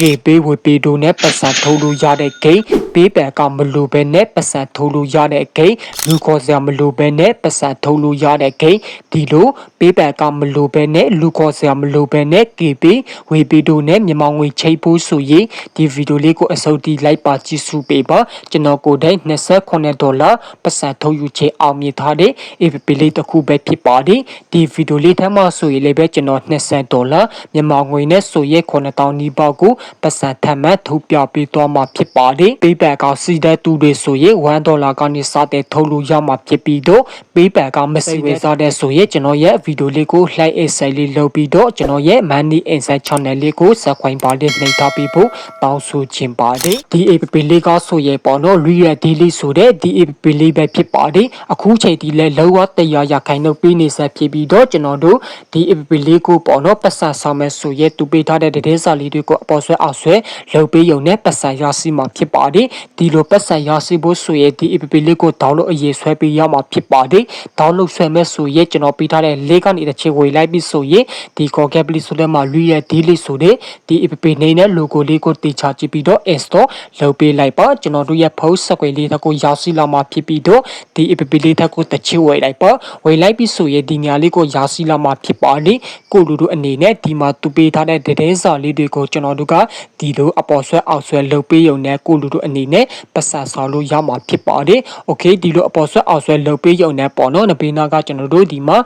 ကေပေးဝေပေးတို့နဲ့ပတ်စံထုတ်လို့ရတဲ့ဂိမ်းပေးပံကမလိုပဲနဲ့ပတ်စံထုတ်လို့ရတဲ့ဂိမ်းလူခေါ်စရာမလိုပဲနဲ့ပတ်စံထုတ်လို့ရတဲ့ဂိမ်းဒီလိုပေးပံကမလိုပဲနဲ့လူခေါ်စရာမလိုပဲနဲ့ကေပေးဝေပေးတို့နဲ့မြန်မာငွေချိတ်ဖို့ဆိုရင်ဒီဗီဒီယိုလေးကိုအစုပ်တီလိုက်ပါကြည့်စုပေးပါကျွန်တော်ကိုယ်တိုင်28ဒေါ်လာပတ်စံထုတ်ယူချေအောင်မြင်ထားတဲ့ APP လေးတစ်ခုပဲဖြစ်ပါတယ်ဒီဗီဒီယိုလေးထဲမှာဆိုရင်လည်းပဲကျွန်တော်20ဒေါ်လာမြန်မာငွေနဲ့ဆိုရဲ9000နီးပါးကိုပတ်စံထပ်မံထုတ်ပြပေးသွားမှာဖြစ်ပါတယ်ပေးပံကစီတဲ့သူတွေဆိုရင်1ဒေါ်လာကနေစတဲ့ထုတ်လို့ရမှာဖြစ်ပြီးတော့ပေးပံကမစီဝေစားတဲ့ဆိုရင်ကျွန်တော်ရဲ့ဗီဒီယိုလေးကို like and share လေးလုပ်ပြီးတော့ကျွန်တော်ရဲ့ Money Insight Channel လေးကို subscribe ပါလေးနှိပ်ထားပြီးဖို့တောင်းဆိုချင်ပါတယ်ဒီ APP လေးကဆိုရင်ပေါ့နော် Real Daily ဆိုတဲ့ဒီ APP လေးပဲဖြစ်ပါတယ်အခုချိန်ဒီလဲလောကတရားရခိုင်နှုတ်ပေးနေဆက်ဖြစ်ပြီးတော့ကျွန်တော်တို့ဒီ APP လေးကိုပေါ့နော်ပတ်စံဆောင်မဲ့ဆိုရဲသူပေးထားတဲ့တဲ့စာလေးတွေကိုအပေါ်ဆွဲအောက်ဆွဲလုပ်ပေးရုံနဲ့ပတ်စံရရှိမှာဖြစ်ပါတယ်ဒီလိုပတ်စံရရှိဖို့ဆိုရဲဒီ APP လေးကို download အရေးဆွဲပေးရမှာဖြစ်ပါတယ် download ဆွဲမဲ့ဆိုရဲကျွန်တော်ပေးထားတဲ့ link ကနေတစ်ချက်ဝေလိုက်ပြီးဆိုရင်ဒီ Google Play ဆိုတဲ့မှာ Real Daily ဆိုတဲ့ဒီ APP နေနဲ့ logo လေးကိုတေချာကြည့်ပြီးတော့ install လုပ်ပေးလိုက်ပါကျွန်တော်တို့ရဲ့ post စကွယ်လေးတစ်ခုရောက်ရှိလာမှာဖြစ်ပြီးတော့ဒီ app လေးတစ်ခုတစ်ချို့ဝယ်လိုက်ပါဝယ်လိုက်ပြီးဆိုရင်ဒီညာလေးကိုရောက်ရှိလာမှာဖြစ်ပါလေကိုလူတို့အနေနဲ့ဒီမှာသူပေးထားတဲ့တဲ့စာလေးတွေကိုကျွန်တော်တို့ကဒီလိုအပေါ်ဆွဲအောက်ဆွဲလုပ်ပေးုံနဲ့ကိုလူတို့အနေနဲ့ပတ်စာဆောင်လို့ရမှာဖြစ်ပါတယ်။ Okay ဒီလိုအပေါ်ဆွဲအောက်ဆွဲလုပ်ပေးုံနဲ့ပေါ့နော်။နဘေးနာကကျွန်တော်တို့ဒီမှာ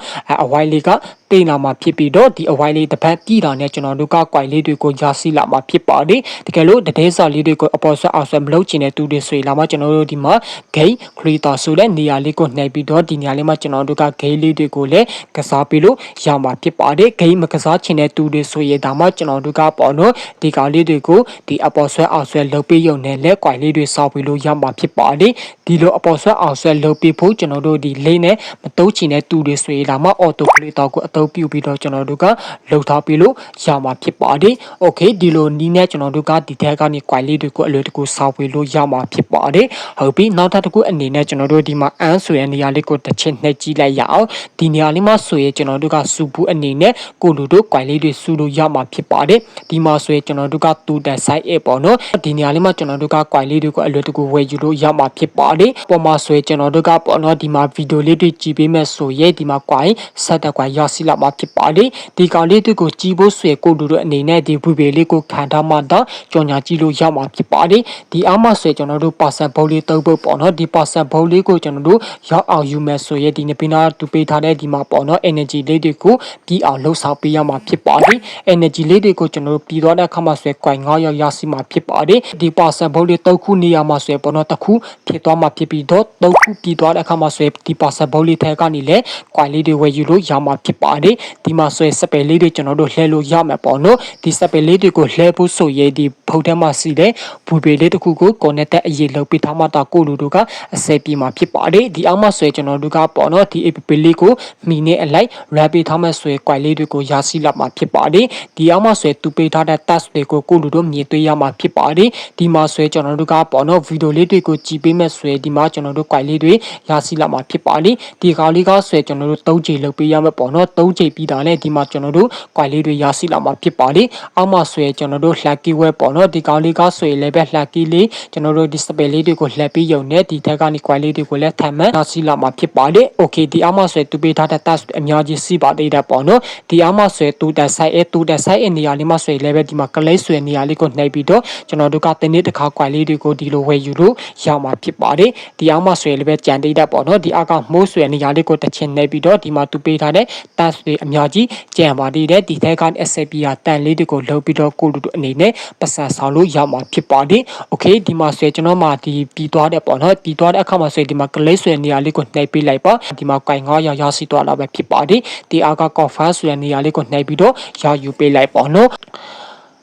အဝိုင်းလေးက တင်လာမှာဖြစ်ပြီးတော့ဒီအဝိုင်းလေးတစ်ပတ်ပြည်တာနဲ့ကျွန်တော်တို့ကကွိုင်လေးတွေကိုရရှိလာမှာဖြစ်ပါတယ်တကယ်လို့တည်စာလေးတွေကိုအပေါ်ဆွဲအောက်ဆွဲမလုပ်ချင်တဲ့သူတွေဆိုရင်လာမှကျွန်တော်တို့ဒီမှာ game creator ဆိုတဲ့နေရာလေးကိုနှိပ်ပြီးတော့ဒီနေရာလေးမှာကျွန်တော်တို့က game လေးတွေကိုလည်းကစားပေးလို့ရမှာဖြစ်ပါတယ် game မကစားချင်တဲ့သူတွေဆိုရင်ဒါမှကျွန်တော်တို့ကပေါ့နော်ဒီကောင်လေးတွေကိုဒီအပေါ်ဆွဲအောက်ဆွဲလုပ်ပေးရုံနဲ့လက်ကွိုင်လေးတွေစောက်ပြီးလို့ရမှာဖြစ်ပါတယ်ဒီလိုအပေါ်ဆွဲအောက်ဆွဲလုပ်ပေးဖို့ကျွန်တော်တို့ဒီလိမ့်နဲ့မတုံးချင်တဲ့သူတွေဆိုရင်ဒါမှ auto creator ကိုအသုံးပြုပြီးတော့ကျွန်တော်တို့ကလုပ်ထားပြီးလို့ရမှာဖြစ်ပါတယ်။ Okay ဒီလိုနီးနဲ့ကျွန်တော်တို့ကဒီထက်ကနေ quality တွေကိုအလွယ်တကူစောက်ပြီးလို့ရမှာဖြစ်ပါတယ်။ဟုတ်ပြီနောက်ထပ်တစ်ခုအနေနဲ့ကျွန်တော်တို့ဒီမှာ an ဆိုတဲ့နေရာလေးကိုတစ်ချက်နှိပ်ကြည့်လိုက်ရအောင်။ဒီနေရာလေးမှာဆိုရင်ကျွန်တော်တို့ကစူဘူးအနေနဲ့ကိုလူတို့ quality တွေစူလို့ရမှာဖြစ်ပါတယ်။ဒီမှာဆိုရင်ကျွန်တော်တို့ကတူတန် site app ပေါ့နော်။ဒီနေရာလေးမှာကျွန်တော်တို့က quality တွေကိုအလွယ်တကူဝယ်ယူလို့ရမှာဖြစ်ပါတယ်။ပေါ်မှာဆိုရင်ကျွန်တော်တို့ကပေါ့နော်ဒီမှာဗီဒီယိုလေးတွေကြည့်ပေးမယ်ဆိုရင်ဒီမှာ quality ဆက်တဲ့ quality ရရှိလာမှာဖြစ်ပါတယ်။ဒီကောင်လေးတွေကိုကြည့်ဖို့ဆိုရင်ကိုလူတို့အနေနဲ့ဒီဝီပေလေးကိုခံထားမှတော့ကြော်ညာကြည့်လို့ရမှာဖြစ်ပါတယ်။ဒီအားမဆိုရင်ကျွန်တော်တို့ person ဘုတ်လေးတုပ်ဖို့ပေါ့နော်ဒီ person ဘုတ်လေးကိုကျွန်တော်တို့ရောက်အောင်ယူမယ်ဆိုရင်ဒီနပင်းနာတူပေးထားတဲ့ဒီမှာပေါ့နော် energy လေးတွေကိုပြီးအောင်လှုပ်ဆောင်ပေးရမှာဖြစ်ပါတယ်။ energy လေးတွေကိုကျွန်တော်တို့ပြီးသွားတဲ့အခါမှာဆိုရင် coin 9ရောက်ရရှိမှာဖြစ်ပါတယ်။ဒီ person ဘုတ်လေးတုပ်ခုနေရမှာဆိုရင်ပေါ့နော်တစ်ခုဖြစ်သွားမှာဖြစ်ပြီးတော့တုပ်ခုပြီးသွားတဲ့အခါမှာဆိုရင်ဒီ person ဘုတ်လေးထဲကနေလည်း coin လေးတွေဝယ်ယူလို့ရမှာဖြစ်ပါတယ်။ဒီမှာဆိုရင်စပယ်လေးတွေကျွန်တော်တို့လှည့်လို့ရမှာပေါ့နော်ဒီစပယ်လေးတွေကိုလှည့်ဖို့ဆိုရင်ဒီဖုတ်ထဲမှာစီတဲ့ဘူပေလေးတစ်ခုကို connect အရေးလုပ်ပြီးထားမှတာကိုလူတို့ကအစဲပြေမှာဖြစ်ပါတယ်ဒီအောက်မှာဆိုရင်ကျွန်တော်တို့ကပေါ့နော်ဒီ app လေးကိုမီနဲ့အလိုက် wrap ပေးထားမှဆိုရင် quite လေးတွေကိုရရှိလာမှာဖြစ်ပါတယ်ဒီအောက်မှာဆိုရင်သူပေးထားတဲ့ task တွေကိုကိုလူတို့မြင်တွေ့ရမှာဖြစ်ပါတယ်ဒီမှာဆိုရင်ကျွန်တော်တို့ကပေါ့နော်ဗီဒီယိုလေးတွေကိုကြည့်ပေးမဲ့ဆိုရင်ဒီမှာကျွန်တော်တို့ quite လေးတွေရရှိလာမှာဖြစ်ပါတယ်ဒီကောင်လေးကဆိုရင်ကျွန်တော်တို့၃ချိန်လုပ်ပေးရမှာပေါ့နော်၃ချိန်ပြီးတာနဲ့ဒီမှာကျွန်တော်တို့ quite လေးတွေရရှိလာမှာဖြစ်ပါတယ်အောက်မှာဆိုရင်ကျွန်တော်တို့ lucky web ပေါ့နော်ဒီကောင်လေးကဆိုရင်လည်းပဲ lucky လေးကျွန်တော်တို့ display လေးတွေကိုလှည့်ပြီးရုံနဲ့ဒီထက်ကနေ quite လေးတွေကိုလည်းထပ်မံရရှိလာမှာဖြစ်ပါတယ် okay ဒီအောက်မှာဆိုရင်သူပေးထားတဲ့ task အများကြီးစီးပါသေးတယ်ပေါ့နော်ဒီအောက်မှာဆိုရင်တူတဲ့ site အဲတူတဲ့ site နေရာလေးမှာဆိုရင်လည်းပဲဒီမှာ click ဆိုတဲ့နေရာလေးကိုနှိပ်ပြီးတော့ကျွန်တော်တို့ကတနေ့တစ်ခါ quite လေးတွေကိုဒီလိုဝယ်ယူလို့ရမှာဖြစ်ပါတယ်ဒီအောက်မှာဆိုရင်လည်းပဲကြံသေးတယ်ပေါ့နော်ဒီအောက်က most ဆိုတဲ့နေရာလေးကိုတစ်ချက်နှိပ်ပြီးတော့ဒီမှာသူပေးထားတဲ့ task တွေအများကြီးကြံပါသေးတယ်ဒီထက်က SCP ကတန်လေးတွေကိုလှုပ်ပြီးတော့ကိုလူတို့အနေနဲ့ပတ်စံဆောင်လို့ရမှာဖြစ်ပါတယ်။ Okay ဒီမှာဆိုရင်ကျွန်တော်မှဒီပြီးသွားတဲ့ပေါ့နော်ပြီးသွားတဲ့အခါမှာဆိုရင်ဒီမှာ click ဆိုတဲ့နေရာလေးကိုနှိပ်ပေးလိုက်ပါဒီမှာ coin 900ရရှိသွားတာပဲဖြစ်ပါတယ်။ဒီအောက်က cover ဆိုတဲ့နေရာလေးကိုနှိပ်ပြီးတော့ရယူပေးလိုက်ပေါ့နော်။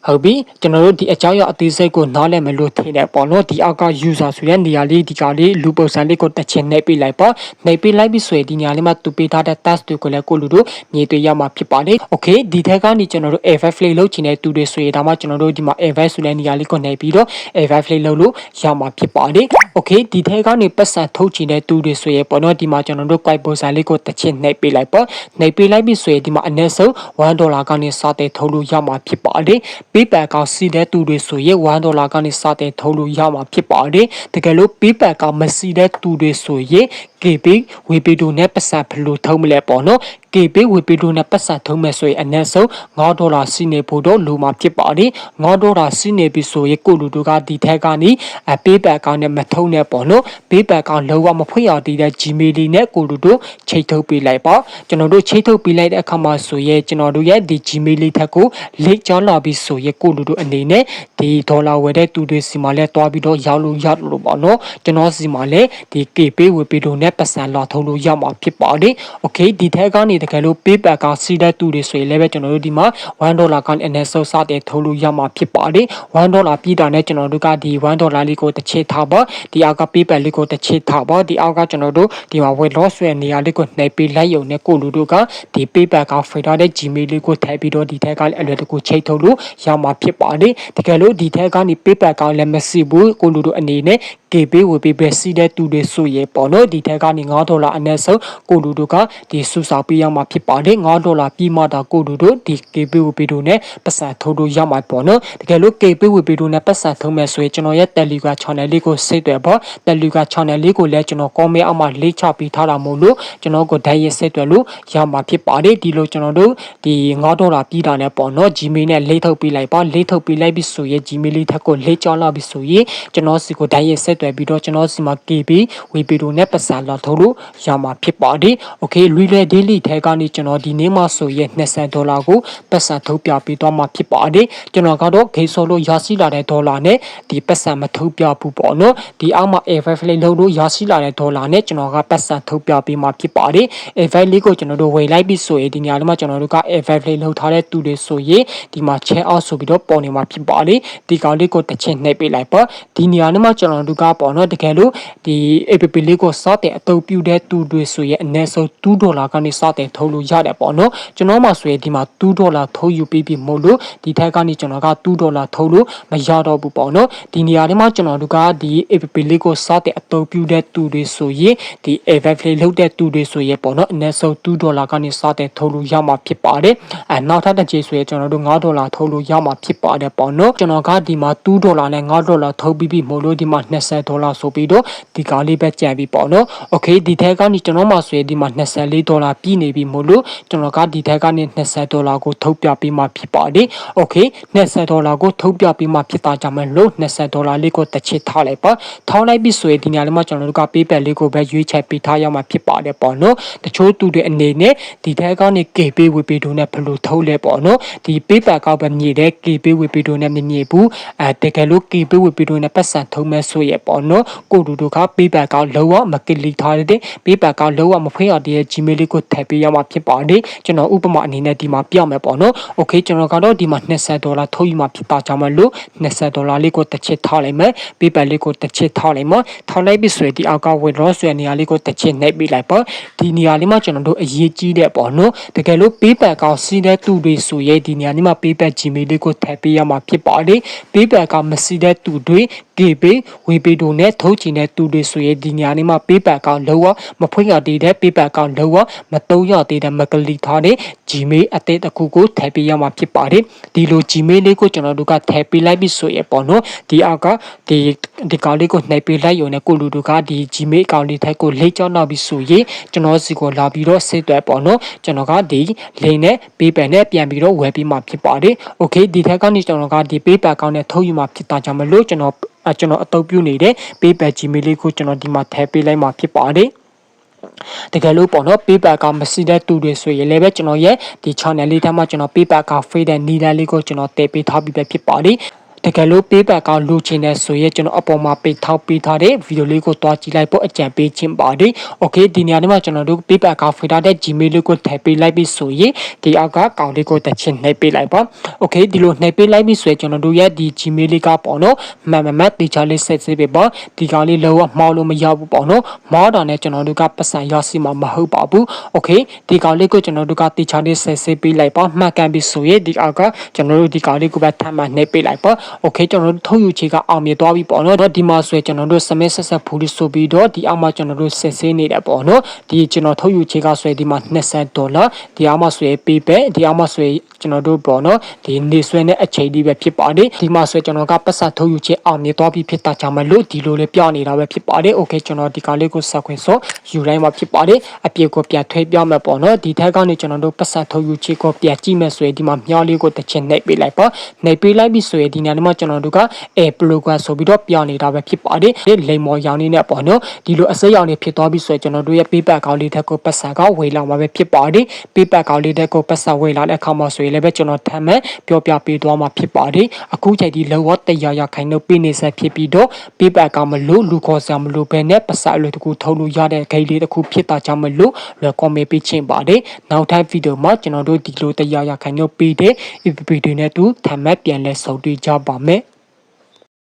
ဟုတ်ပြီကျွန်တော်တို့ဒီအကြောင်းအရာအသေးစိတ်ကိုနားလည်မလို့ထင်တယ်ပေါ့နော်ဒီအောက်က user ဆိုတဲ့နေရာလေးဒီကလေးလူပုံစံလေးကိုတစ်ချက်နှိပ်ပေးလိုက်ပါနှိပ်ပေးလိုက်ပြီဆိုရင်ဒီနေရာလေးမှာသူပေးထားတဲ့ task တွေကိုလည်းကိုလူတို့မြင်တွေ့ရမှာဖြစ်ပါတယ် okay ဒီထက်ကနေကျွန်တော်တို့ F5 play လုပ်ချင်တဲ့သူတွေဆိုရင်ဒါမှကျွန်တော်တို့ဒီမှာ F5 ဆိုတဲ့နေရာလေးကိုနှိပ်ပြီးတော့ F5 play လုပ်လို့ရမှာဖြစ်ပါတယ် okay ဒီထက်ကနေပတ်စံထုတ်ချင်တဲ့သူတွေဆိုရင်ပေါ့နော်ဒီမှာကျွန်တော်တို့ quite ပုံစံလေးကိုတစ်ချက်နှိပ်ပေးလိုက်ပါနှိပ်ပေးလိုက်ပြီဆိုရင်ဒီမှာအနည်းဆုံး1ဒေါ်လာကနေစတဲ့ထုတ်လို့ရမှာဖြစ်ပါတယ် PayPal အကောင့်စီးတဲ့သူတွေဆိုရင်1ဒေါ်လာကနေစတင်ထုတ်လို့ရမှာဖြစ်ပါတယ်တကယ်လို့ PayPal အကောင့်မစီးတဲ့သူတွေဆိုရင် KB ဝေပီတိုနဲ့ပတ်စံဘယ်လိုထုံးမလဲပေါ့နော် KB ဝေပီတိုနဲ့ပတ်စံထုံးမယ်ဆိုရင်အနည်းဆုံး9ဒေါ်လာစီးနေဖို့တော့လိုမှာဖြစ်ပါတယ်9ဒေါ်လာစီးနေပြီဆိုရင်ကိုလူတို့ကဒီထက်ကနေအ PayPal အကောင့်နဲ့မထုံးနဲ့ပေါ့နော် PayPal အကောင့်လုံးဝမဖွင့်ရသေးတဲ့ Gmail လေးနဲ့ကိုလူတို့ချိတ်ထုတ်ပေးလိုက်ပါကျွန်တော်တို့ချိတ်ထုတ်ပေးလိုက်တဲ့အခါမှာဆိုရင်ကျွန်တော်တို့ရဲ့ဒီ Gmail လေးထက်ကိုလိတ်ကြောလာပြီဆိုရင်ကိုလူတို့အနေနဲ့ဒီဒေါ်လာဝယ်တဲ့သူတွေစီမှာလဲတွားပြီးတော့ရောက်လို့ရလို့ပေါ့နော်ကျွန်တော်စီမှာလဲဒီ KB ဝေပီတိုနဲ့ပတ်စံလာထုတ်လို့ရမှာဖြစ်ပါတယ်။ Okay ဒီထက်ကနေတကယ်လို့ PayPal ကစီးတဲ့သူတွေဆိုရင်လည်းပဲကျွန်တော်တို့ဒီမှာ1ဒေါ်လာကနေအနည်းဆုံးစတဲ့ထုတ်လို့ရမှာဖြစ်ပါတယ်။1ဒေါ်လာပြည်တာနဲ့ကျွန်တော်တို့ကဒီ1ဒေါ်လာလေးကိုတစ်ချက်ထားပါဒီအောက်က PayPal လေးကိုတစ်ချက်ထားပါဒီအောက်ကကျွန်တော်တို့ဒီမှာ weight loss ဆိုတဲ့နေရာလေးကိုနှိပ်ပေးလိုက်ရုံနဲ့ကိုလူတို့ကဒီ PayPal က filter တဲ့ Gmail လေးကိုထည့်ပြီးတော့ဒီထက်ကလည်းအလွယ်တကူချိတ်ထုတ်လို့ရမှာဖြစ်ပါတယ်။တကယ်လို့ဒီထက်ကနေ PayPal ကလည်းမရှိဘူးကိုလူတို့အနေနဲ့ KB ဝယ်ပေးပဲစီးတဲ့သူတွေဆိုရင်ပေါ့နော်ဒီထက်ကနေ9ဒေါ်လာအနည်းဆုံးကိုလူတို့ကဒီစုဆောက်ပေးရမှာဖြစ်ပါတယ်9ဒေါ်လာပြီးမှတော့ကိုလူတို့ဒီ KB ဝယ်ပေးတို့နဲ့ပတ်စံထုတ်လို့ရမှာပေါ့နော်တကယ်လို့ KB ဝယ်ပေးတို့နဲ့ပတ်စံထုတ်မယ်ဆိုရင်ကျွန်တော်ရဲ့ Telegram channel လေးကိုစိတ်တယ်ပေါ့ Telegram channel လေးကိုလည်းကျွန်တော် comment အောက်မှာလေးချပေးထားတာမို့လို့ကျွန်တော်ကိုဓာတ်ရစိတ်တယ်လို့ရမှာဖြစ်ပါတယ်ဒီလိုကျွန်တော်တို့ဒီ9ဒေါ်လာပြီးတာနဲ့ပေါ့နော် Gmail နဲ့လေးထုတ်ပေးလိုက်ပါလေးထုတ်ပေးလိုက်ပြီဆိုရင် Gmail လေးထက်ကိုလေးချလာပြီဆိုရင်ကျွန်တော်စီကိုဓာတ်ရစိတ်တယ်ပြီးတော့ကျွန်တော်စီမှာ KB ဝေပီတိုနဲ့ပတ်စံလာထုတ်လို့ရမှာဖြစ်ပါတယ်။ Okay လွေလွယ် daily ထဲကနေကျွန်တော်ဒီနေ့မှဆိုရင်20ဒေါ်လာကိုပတ်စံထုတ်ပြပေးသွားမှာဖြစ်ပါတယ်။ကျွန်တော်ကတော့ဂိတ်ဆော်လို့ရရှိလာတဲ့ဒေါ်လာနဲ့ဒီပတ်စံမထုတ်ပြဘူးပေါ့နော်။ဒီအောက်မှာ Airfive လေးလုံးလို့ရရှိလာတဲ့ဒေါ်လာနဲ့ကျွန်တော်ကပတ်စံထုတ်ပြပေးမှာဖြစ်ပါတယ်။ Airfive လေးကိုကျွန်တော်တို့ဝယ်လိုက်ပြီဆိုရင်ဒီညလေးမှာကျွန်တော်တို့က Airfive လေးလုံးထားတဲ့သူတွေဆိုရင်ဒီမှာ chain out ဆိုပြီးတော့ပေါ်နေမှာဖြစ်ပါတယ်။ဒီကောင်လေးကိုတစ်ချက်နှိပ်ပေးလိုက်ပါ။ဒီနေရာလေးမှာကျွန်တော်တို့ကပေါ့နော်တကယ်လို့ဒီ APP လေးကိုစတင်အသုံးပြုတဲ့သူတွေဆိုရင်အနည်းဆုံး2ဒေါ်လာကနေစတင်ထုတ်လို့ရတယ်ပေါ့နော်ကျွန်တော်မှဆိုရင်ဒီမှာ2ဒေါ်လာထုတ်ယူပြီးပြီမဟုတ်လို့ဒီထက်ကနေကျွန်တော်က2ဒေါ်လာထုတ်လို့မရတော့ဘူးပေါ့နော်ဒီနေရာထဲမှာကျွန်တော်တို့ကဒီ APP လေးကိုစတင်အသုံးပြုတဲ့သူတွေဆိုရင်ဒီ AVF လေးလုပ်တဲ့သူတွေဆိုရင်ပေါ့နော်အနည်းဆုံး2ဒေါ်လာကနေစတင်ထုတ်လို့ရမှာဖြစ်ပါတယ်အဲနောက်ထပ်တစ်ကြိမ်ဆိုရင်ကျွန်တော်တို့9ဒေါ်လာထုတ်လို့ရမှာဖြစ်ပါတယ်ပေါ့နော်ကျွန်တော်ကဒီမှာ2ဒေါ်လာနဲ့9ဒေါ်လာထုတ်ပြီးပြီမဟုတ်လို့ဒီမှာ20ဒေါ်လာဆိုပြီးတော့ဒီကားလေးပဲကြံပြီးပေါ့နော်။ Okay ဒီထဲကနေကျွန်တော်မှဆိုရင်ဒီမှာ24ဒေါ်လာပြည်နေပြီမို့လို့ကျွန်တော်ကဒီထဲကနေ20ဒေါ်လာကိုထုတ်ပြပေးမှဖြစ်ပါတယ်။ Okay 20ဒေါ်လာကိုထုတ်ပြပေးမှဖြစ်တာကြောင့်မလို့20ဒေါ်လာလေးကိုတစ်ချစ်ထားလိုက်ပါ။ထောင်းလိုက်ပြီးဆိုရင်ဒီညလေးမှာကျွန်တော်တို့ကပေးပက်လေးကိုပဲရွေးချယ်ပေးထားရမှာဖြစ်ပါတယ်ပေါ့နော်။တချို့သူတွေအနေနဲ့ဒီထဲကနေ KB ဝေပေတို့နဲ့ဘယ်လိုထုတ်လဲပေါ့နော်။ဒီပေးပက်ကောက်ပဲမြည်တဲ့ KB ဝေပေတို့နဲ့မမြည်ဘူး။အဲတကယ်လို့ KB ဝေပေတို့နဲ့ပတ်စံထုံးမဲ့ဆိုရပေါ့နော်ကိုတို့တို့က PayPal ကောက်လုံးဝမကလီထားတဲ့ PayPal ကောက်လုံးဝမဖွင့်ရတဲ့ Gmail လေးကိုထည့်ပေးရမှာဖြစ်ပါတယ်ကျွန်တော်ဥပမာအနေနဲ့ဒီမှာပြမယ်ပေါ့နော် Okay ကျွန်တော်ကတော့ဒီမှာ20ဒေါ်လာထုတ်ယူမှာဖြစ်ပါကြောင်းမလို့20ဒေါ်လာလေးကိုတစ်ချက်ထားလိုက်မယ် PayPal လေးကိုတစ်ချက်ထားလိုက်မယ်ထောင်းလိုက်ပြီဆိုရင်ဒီအောက်က withdraw ဆိုတဲ့နေရာလေးကိုတစ်ချက်နှိပ်ပေးလိုက်ပါဒီနေရာလေးမှာကျွန်တော်တို့အရေးကြီးတဲ့ပေါ့နော်တကယ်လို့ PayPal ကောက်စီးတဲ့သူတွေဆိုရင်ဒီနေရာလေးမှာ PayPal Gmail လေးကိုထည့်ပေးရမှာဖြစ်ပါတယ် PayPal ကမစီးတဲ့သူတွေ KB ဝေပေးတို့နဲ့ထုတ်ချင်တဲ့သူတွေဆိုရင်ဒီညနေမှာ PayPal ကောင်လောမဖွင့်ရသေးတဲ့ PayPal ကောင်လောမတုံးရသေးတဲ့မကလီထားတဲ့ Gmail အသစ်တစ်ခုကိုထည့်ပေးရမှာဖြစ်ပါတယ်ဒီလို Gmail လေးကိုကျွန်တော်တို့ကထည့်ပေးလိုက်ပြီဆိုရင်ပေါ့နော်ဒီအောက်ကဒီဒီကောင်လေးကိုနှိပ်ပေးလိုက်ရုံနဲ့ကိုလူတို့ကဒီ Gmail အကောင့်လေးထက်ကိုလိတ်ကြောင်းတော့ပြီဆိုရင်ကျွန်တော်စီကိုလာပြီးတော့စိတ်သွဲပေါ့နော်ကျွန်တော်ကဒီလိန်နဲ့ PayPal နဲ့ပြန်ပြီးတော့ဝယ်ပြီးမှဖြစ်ပါတယ် Okay ဒီထက်ကနေကျွန်တော်ကဒီ PayPal အကောင့်နဲ့ထုတ်ယူမှဖြစ်တာကြောင့်မလို့ကျွန်တော် အဲကျွန်တော်အသုံးပြုနေတဲ့ PayPal Gmail လေးကိုကျွန်တော်ဒီမှာထည့်ပေးလိုက်မှာဖြစ်ပါတယ်တကယ်လို့ပေါ့နော် paper ကမရှိတဲ့သူတွေဆိုရင်လည်းပဲကျွန်တော်ရဲ့ဒီ channel လေးထဲမှာကျွန်တော် paper က free တဲ့နီလာလေးကိုကျွန်တော်တည်ပေးထားပြီးပဲဖြစ်ပါတယ် တကယ်လို့ paper ကလိုချင်တဲ့ဆိုရင်ကျွန်တော်အပေါ်မှာပိတ်ထောက်ပေးထားတဲ့ဗီဒီယိုလေးကိုတွားကြည့်လိုက်ဖို့အကြံပေးခြင်းပါတယ်။ Okay ဒီနေရာမှာကျွန်တော်တို့ paper ကဖေးထားတဲ့ Gmail လေးကိုထည့်ပေးလိုက်ပြီးဆိုရင်ဒီအောက်ကကောင်လေးကိုတစ်ချက်နှိပ်ပေးလိုက်ပါ။ Okay ဒီလိုနှိပ်ပေးလိုက်ပြီးဆိုရင်ကျွန်တော်တို့ရဲ့ဒီ Gmail လေးကပေါ့နော်မှန်မှန်မှန်တေချာလေးဆက်စစ်ပေးပါဒီကောင်လေးလောကမှောက်လို့မရဘူးပေါ့နော်။မောတာနဲ့ကျွန်တော်တို့ကပတ်စံရစီမှာမဟုတ်ပါဘူး။ Okay ဒီကောင်လေးကိုကျွန်တော်တို့ကတေချာလေးဆက်စစ်ပေးလိုက်ပါမှတ်ကန်ပြီးဆိုရင်ဒီအောက်ကကျွန်တော်တို့ဒီကောင်လေးကိုပဲထပ်မနှိပ်ပေးလိုက်ပါ။โอเคကျွန်တော်တို့ထုတ်ယူချေကအောင်မြင်သွားပြီပေါ့နော်ဒီမှာဆိုရင်ကျွန်တော်တို့စမစ်ဆက်ဆက်ဖူးလို့ဆိုပြီးတော့ဒီအောက်မှာကျွန်တော်တို့စစ်ဆေးနေတယ်ပေါ့နော်ဒီကျွန်တော်ထုတ်ယူချေကဆိုရင်ဒီမှာ20ဒေါ်လာဒီအောက်မှာဆိုရင် payback ဒီအောက်မှာဆိုရင်ကျွန်တော်တို့ပေါ့နော်ဒီနေဆွဲနဲ့အချိန်ဒီပဲဖြစ်ပါတယ်ဒီမှာဆိုရင်ကျွန်တော်ကပတ်စပ်ထုတ်ယူချေအောင်မြင်သွားပြီဖြစ်တာကြောင့်မလို့ဒီလိုလေးပြနေတာပဲဖြစ်ပါတယ်โอเคကျွန်တော်ဒီကလေးကိုဆက်ခွင့်ဆိုယူလိုက်မှာဖြစ်ပါတယ်အပြေကိုပြန်ထွေးပြမယ်ပေါ့နော်ဒီထက်ကနေကျွန်တော်တို့ပတ်စပ်ထုတ်ယူချေကိုပြန်ကြည့်မယ်ဆိုရင်ဒီမှာမျောလေးကိုတစ်ချက်နှိပ်ပေးလိုက်ပါနှိပ်ပေးလိုက်ပြီဆိုရင်ဒီနေ ရာမှာကျွန်တော်တို့က air program ဆိုပြီးတော့ပြောနေတာပဲဖြစ်ပါတယ်ဒီလိမ်မော်ရောင်နေနဲ့ပေါ့နော်ဒီလိုအစိမ်းရောင်နေဖြစ်သွားပြီဆိုရင်ကျွန်တော်တို့ရဲ့ paper ကောင်းလေးတက်ကိုပတ်စပ်ကဝေလာမှာပဲဖြစ်ပါတယ် paper ကောင်းလေးတက်ကိုပတ်စပ်ဝေလာတဲ့အခါမှာဆိုရင်လည်းပဲကျွန်တော်ထမ်းမဲ့ပြောပြပေးသွားမှာဖြစ်ပါတယ်အခုချိန်ဒီလောဝတရားရခိုင်တော့ပေးနေဆက်ဖြစ်ပြီးတော့ paper ကောင်းမလို့လူခေါ်စရာမလို့ပဲနဲ့ပတ်စပ်အလွယ်တကူထုတ်လို့ရတဲ့ဂိတ်လေးတစ်ခုဖြစ်တာကြောင့်မလို့လွယ် comment ပေးချင်ပါတယ်နောက်ထပ်ဗီဒီယိုမှာကျွန်တော်တို့ဒီလိုတရားရခိုင်တော့ပေးတဲ့ EPP တွေနဲ့တူထမ်းမဲ့ပြန်လဲဆုံတွေ့ကြပါမယ်